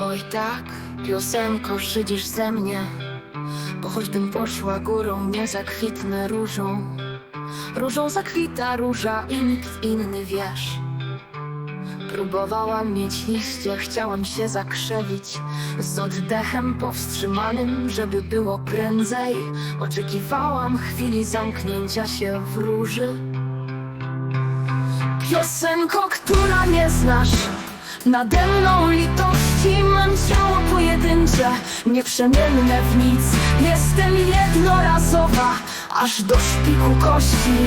Oj tak, piosenko, szydzisz ze mnie Bo choćbym poszła górą, nie zakwitnę różą. Różą zakwita róża i nikt inny wiesz. Próbowałam mieć liście, chciałam się zakrzewić Z oddechem powstrzymanym, żeby było prędzej. Oczekiwałam chwili zamknięcia się w róży. Piosenko, która nie znasz Nade mną litości mam ciało pojedyncze Nieprzemienne w nic. Jestem jednorazowa Aż do szpiku kości.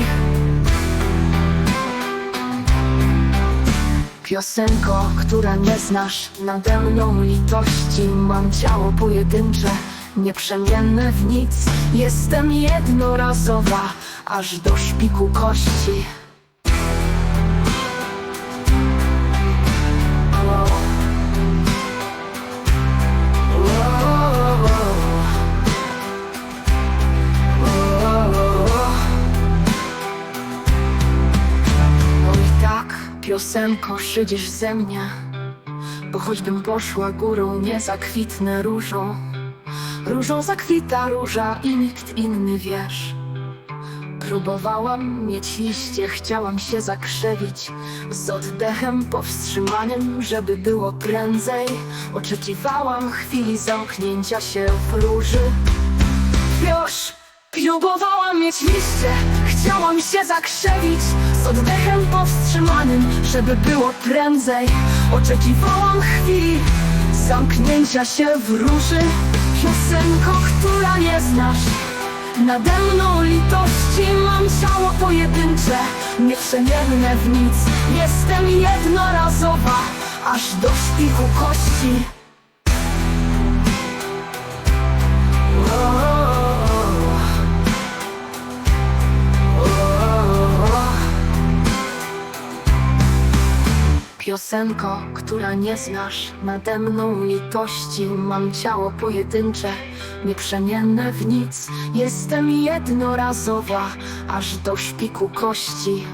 Piosenko, która nie znasz Nade mną litości. Mam ciało pojedyncze Nieprzemienne w nic. Jestem jednorazowa Aż do szpiku kości piosenko, szydzisz ze mnie. Bo choćbym poszła górą, nie zakwitnę różą. Różą zakwita róża i nikt inny wiesz. Próbowałam mieć liście, chciałam się zakrzewić Z oddechem powstrzymanym, żeby było prędzej. Oczekiwałam chwili zamknięcia się w róży. Już próbowałam mieć liście Chciałam się zakrzewić Z oddechem powstrzymanym Żeby było prędzej. Oczekiwałam chwili Zamknięcia się w róży Piosenko, która nie znasz. Nade mną litości Mam ciało pojedyncze. Nieprzemienne w nic. Jestem jednorazowa Aż do szpiku kości Piosenko, która nie znasz Nade mną litości. Mam ciało pojedyncze Nieprzemienne w nic. Jestem jednorazowa Aż do szpiku kości